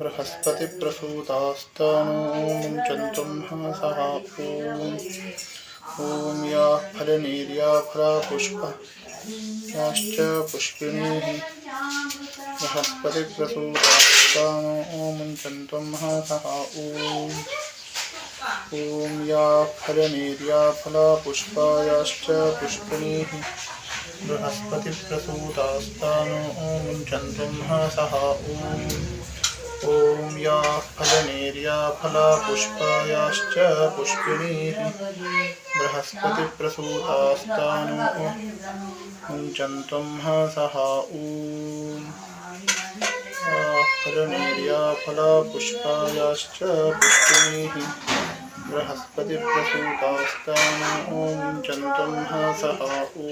बृहस्पतिप्रसूतास्तानो मुञ्चन्तुं सह ॐ या फलनीर्याफलापुष्पायाश्च पुष्पिणीः बृहस्पतिप्रसूतास्तानो मुञ्चन्तुं सह ॐ ॐ या फलनीर्याफलापुष्पायाश्च पुष्पिणीः बृहस्पतिप्रसूतास्तानो मुञ्चन्तुं सह ॐ ॐ या फलनेर्याफलापुष्पायाश्च पुष्पिणीः बृहस्पतिप्रसूतास्तानो मुञ्चन्त्वं सह ॐ या फलनेर्याफलापुष्पायाश्च पुष्पिणीः बृहस्पतिप्रसूतास्तानो मुञ्चन्त्वं सह ॐ